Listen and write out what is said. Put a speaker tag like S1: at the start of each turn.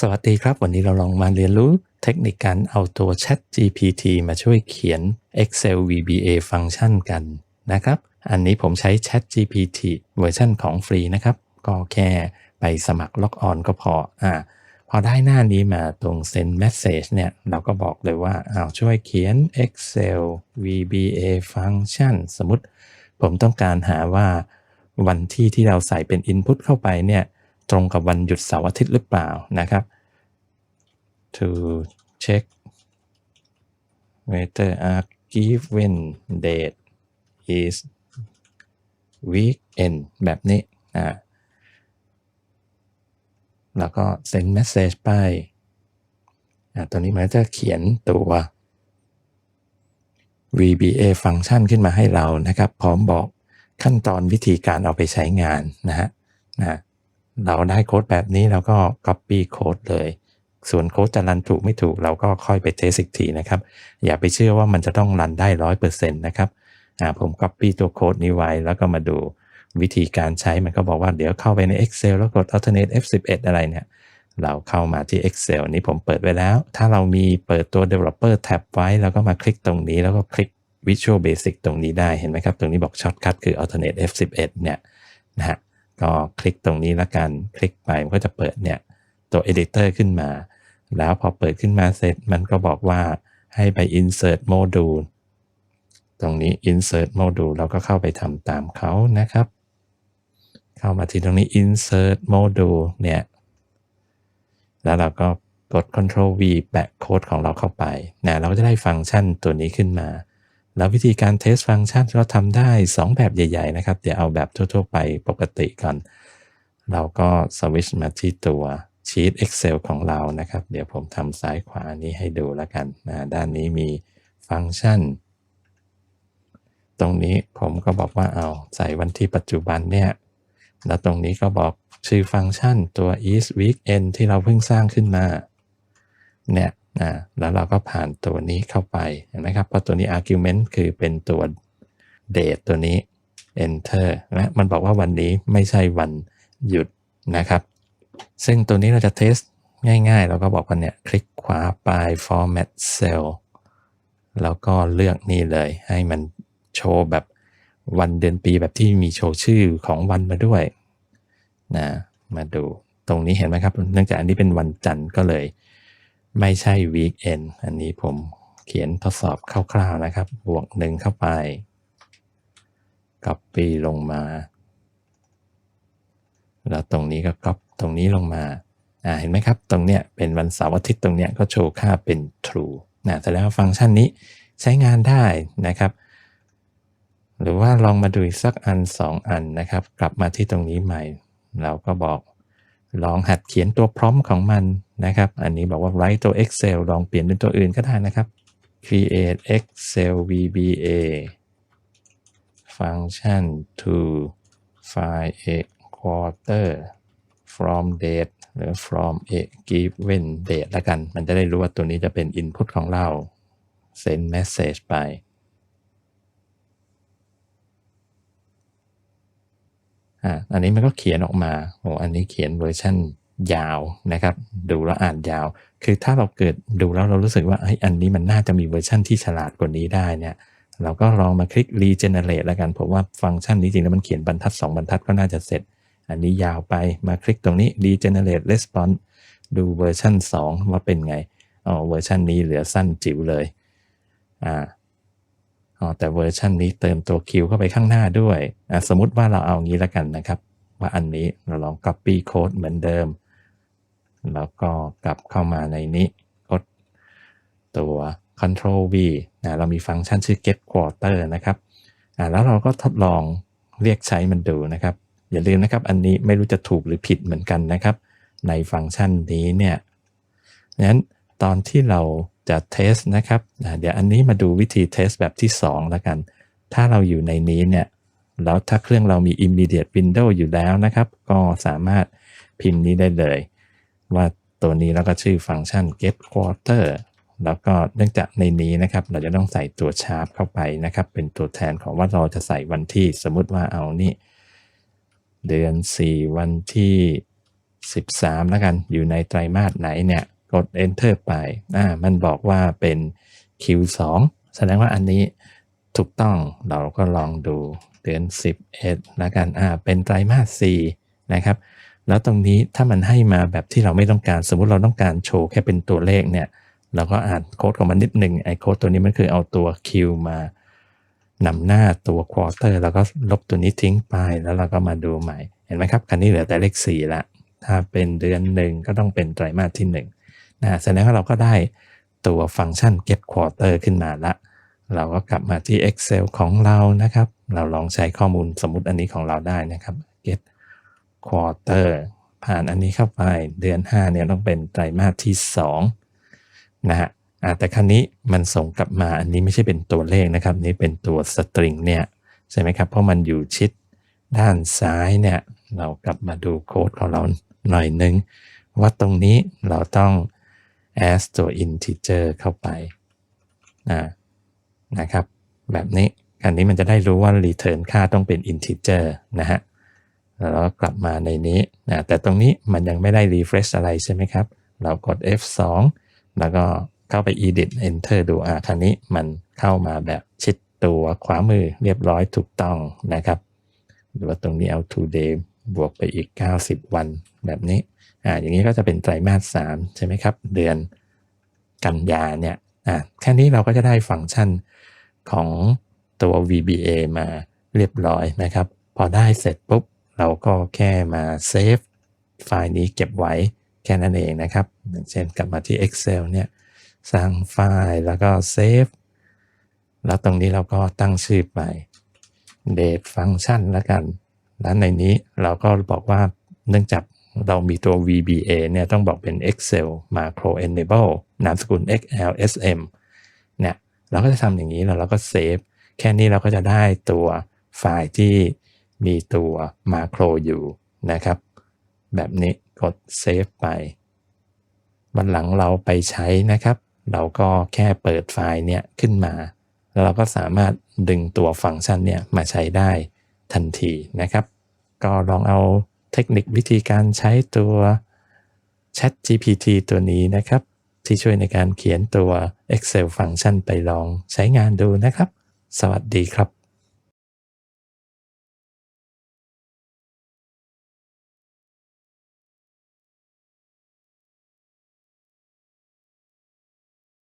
S1: สวัสดีครับ วันนี้เราลองมาเรียนรู้เทคนิคการเอาตัว Chat GPT มาช่วยเขียน Excel VBA ฟังก์ชันกันนะครับ อันนี้ผมใช้ Chat GPT เวอร์ชันของฟรีนะครับ ก็แค่ไปสมัครล็อกออนก็พออ่าพอได้หน้านี้มาตรง send message เนี่ย เราก็บอกเลยว่าเอาช่วยเขียน Excel VBA ฟังก์ชันสมมติผมต้องการหาว่าวันที่ที่เราใส่เป็น Input เข้าไปเนี่ย ตรงกับวันหยุดเสาร์อาทิตย์หรือเปล่านะครับ to check whether a given date is weekend แบบนี้อ่าแล้วก็ send message ไปตัวนี้มันจะเขียนตัว VBA ฟังก์ชันขึ้นมาให้เรานะครับ พร้อมบอกขั้นตอนวิธีการเอาไปใช้งานนะฮะนะ เราได้โค้ดแบบนี้เราก็ copy โค้ดเลย ส่วนโค้ดจะรันถูกไม่ถูกเราก็ค่อยไปเทสอีกทีนะครับ อย่าไปเชื่อว่ามันจะต้องรันได้ร้อยเปอร์เซ็นต์นะครับผม copy ตัวโค้ดนี้ไว้แล้วก็มาดูวิธีการใช้มันก็บอกว่าเดี๋ยวเข้าไปใน Excel แล้วกด alternate F11 อะไรเนี่ยเราเข้ามาที่ Excel นี้ผมเปิดไว้แล้ว ถ้าเรามีเปิดตัว developer tab ไว้ แล้วก็มาคลิกตรงนี้ แล้วก็คลิก Visual Basic ตรงนี้ได้ เห็นไหมครับ ตรงนี้บอก Shortcut คือ alternate F11 เนี่ยนะฮะ ลิกตรงนี้ล้วกัน คลิกไปมันก็จะเปิดเนี่ยตัว editor ขึ้นมา แล้วพอเปิดขึ้นมาเสร็จมันก็บอกว่าให้ไป insert module ตรงนี้ insert module เราก็เข้าไปทำตามเขานะครับ เข้ามาที่ตรงนี้ insert module เนี่ย แล้วเราก็กด control V แปะโค้ดของเราเข้าไปนะเราก็จะได้ฟังก์ชันตัวนี้ขึ้นมา แล้ววิธีการเทสฟังก์ชันก็ทำได้ 2 แบบใหญ่ ๆ นะครับ เดี๋ยวเอาแบบทั่ว ๆ ไปปกติก่อน เราก็สวิชมาที่ตัวชีต Excel ของเรานะครับ เดี๋ยวผมทำซ้ายขวานี้ให้ดูแล้วกันนะด้านนี้มีฟังก์ชัน ตรงนี้ผมก็บอกว่าเอาใส่วันที่ปัจจุบันเนี่ย แล้วตรงนี้ก็บอกชื่อฟังก์ชันตัว is weekend ที่เราเพิ่งสร้างขึ้นมา เนี่ยนะแล้วเราก็ผ่านตัวนี้เข้าไปเห็นไหมครับ เพราะตัวนี้ argument คือเป็นตัว date ตัวนี้ enter และมันบอกว่าวันนี้ไม่ใช่วัน หยุดนะครับ ซึ่งตัวนี้เราจะเทสง่ายๆ เราก็บอกว่าเนี่ยคลิกขวาไป format cell แล้วก็เลือกนี่เลย ให้มันโชว์แบบวันเดือนปีแบบที่มีโชว์ชื่อของวันมาด้วยนะมาดูตรงนี้เห็นไหมครับ เนื่องจากอันนี้เป็นวันจันทร์ก็เลย ไม่ใช่ weekend อันนี้ผมเขียนทดสอบคร่าวๆนะครับ บวกหนึ่งเข้าไป copy ลงมา แล้วตรงนี้ก็ก๊อปตรงนี้ลงมาอ่าเห็นไหมครับ ตรงเนี้ยเป็นวันเสาร์อาทิตย์ตรงเนี้ยก็โชว์ค่าเป็น true นะแสดงว่าฟังก์ชันนี้ใช้งานได้นะครับ หรือว่าลองมาดูอีกสักอัน 2 อันนะครับ กลับมาที่ตรงนี้ใหม่ เราก็บอกลองหัดเขียนตัวพร้อมของมันนะครับ อันนี้บอกว่า write ตัว Excel ลองเปลี่ยนเป็นตัวอื่นก็ได้นะครับ create Excel VBA function to find quarter from date หรือ from a given date ละกัน มันจะได้รู้ว่าตัวนี้จะเป็น input ของเรา send message ไป อ่าอันนี้มันก็เขียนออกมาโอ้อันนี้เขียนเวอร์ชันยาวนะครับ ดูแล้วอ่านยาว คือถ้าเราเกิดดูแล้วเรารู้สึกว่าไอ้อันนี้มันน่าจะมีเวอร์ชันที่ฉลาดกว่านี้ได้เนี่ยเราก็ลองมาคลิก regenerate แล้วกัน ผมว่าฟังก์ชันนี้จริงแล้วมันเขียนบรรทัด 2 บรรทัดก็น่าจะเสร็จ อันนี้ยาวไปมาคลิกตรงนี้ regenerate response ดูเวอร์ชัน2 ว่าเป็นไงอ๋อเวอร์ชันนี้เหลือสั้นจิ๋วเลยอ่าอ๋อแต่เวอร์ชันนี้เติมตัวคิวเข้าไปข้างหน้าด้วยอะสมมติว่าเราเอางี้แล้วกันนะครับ ว่าอันนี้เราลอง copy code เหมือนเดิม แล้วก็กลับเข้ามาในนี้กดตัว control V นะเรามีฟังก์ชันชื่อ get quarter นะครับอ่าแล้วเราก็ทดลองเรียกใช้มันดูนะครับ อย่าลืมนะครับ อันนี้ไม่รู้จะถูกหรือผิดเหมือนกันนะครับ ในฟังก์ชันนี้เนี่ยนั้นตอนที่เราจะเทสนะครับ เดี๋ยวอันนี้มาดูวิธีเทสแบบที่ 2 แล้วกัน ถ้าเราอยู่ในนี้เนี่ย แล้วถ้าเครื่องเรามี immediate window อยู่แล้วนะครับ ก็สามารถพิมพ์นี้ได้เลย ว่าตัวนี้แล้วก็ชื่อฟังก์ชัน get quarter แล้วก็เนื่องจากในนี้นะครับ เราจะต้องใส่ตัวชาร์ปเข้าไปนะครับ เป็นตัวแทนของว่าเราจะใส่วันที่สมมติว่าเอานี่ เดือน 4 วันที่ 13 แล้วกัน อยู่ในไตรมาสไหนเนี่ย กด enter ไป อ่า มันบอกว่าเป็น Q2 แสดงว่าอันนี้ถูกต้อง เราก็ลองดูเดือน 11 แล้วกัน อ่า เป็นไตรมาส 4 นะครับ แล้วตรงนี้ถ้ามันให้มาแบบที่เราไม่ต้องการ สมมุติเราต้องการโชว์แค่เป็นตัวเลขเนี่ย เราก็อ่านโค้ดของมันนิดหนึ่งไอ้โค้ดตัวนี้มันคือเอาตัว Q มา นำหน้าตัว quarter แล้วก็ลบตัวนี้ทิ้งไปแล้วเราก็มาดูใหม่ เห็นไหมครับ คันนี้เหลือแต่เลข4ละถ้าเป็นเดือนหนึ่งก็ต้องเป็นไตรมาสที่1นะแสดงว่าเราก็ได้ตัวฟังก์ชัน get quarter ขึ้นมาละ เราก็กลับมาที่ Excel ของเรานะครับ เราลองใช้ข้อมูลสมมุติอันนี้ของเราได้นะครับ get quarter ผ่านอันนี้เข้าไปเดือน 5 เนี่ยต้องเป็นไตรมาสที่2นะฮะ แต่ครั้นี้มันส่งกลับมาอันนี้ไม่ใช่เป็นตัวเลขนะครับ นี่เป็นตัวสตริงเนี่ยใช่ไหมครับ เพราะมันอยู่ชิดด้านซ้ายเนี่ยเรากลับมาดูโค้ดของเราหน่อยนึง ว่าตรงนี้เราต้อง as ตัว integer เข้าไปนะครับ แบบนี้อันนี้มันจะได้รู้ว่า return ค่าต้องเป็น integer นะฮะแล้วก็กลับมาในนี้นะแต่ตรงนี้มันยังไม่ได้ refresh อะไรใช่ไหมครับ เรากด F2 แล้วก็ เข้าไป edit enter ดูอะคราวนี้มันเข้ามาแบบชิดตัวขวามือเรียบร้อยถูกต้องนะครับ หรือว่าตรงนี้เอา today บวกไปอีก 90 วันแบบนี้อ่าอย่างนี้ก็จะเป็นไตรมาส3ใช่ไหมครับ เดือนกันยาเนี่ยอ่าแค่นี้เราก็จะได้ฟังก์ชันของตัว VBA มาเรียบร้อยนะครับ พอได้เสร็จปุ๊บ เราก็แค่มาเซฟไฟล์นี้เก็บไว้แค่นั้นเองนะครับ อย่างเช่นกลับมาที่ Excel เนี่ย สร้างไฟล์แล้วก็เซฟ แล้วตรงนี้เราก็ตั้งชื่อไป date function แล้วกัน แล้วในนี้เราก็บอกว่าเนื่องจากเรามีตัว VBA เนี่ยต้องบอกเป็น Excel macro enable นามสกุล XLSM เนี่ยเราก็จะทำอย่างนี้แล้วเราก็เซฟ แค่นี้เราก็จะได้ตัวไฟล์ที่มีตัวมาโครอยู่นะครับ แบบนี้กดเซฟไปวันหลังเราไปใช้นะครับ เราก็แค่เปิดไฟล์เนี่ยขึ้นมา แล้วเราก็สามารถดึงตัวฟังก์ชันเนี่ยมาใช้ได้ทันทีนะครับ ก็ลองเอาเทคนิควิธีการใช้ตัว Chat GPT ตัวนี้นะครับ ที่ช่วยในการเขียนตัว Excel ฟังก์ชันไปลองใช้งานดูนะครับ สวัสดีครับ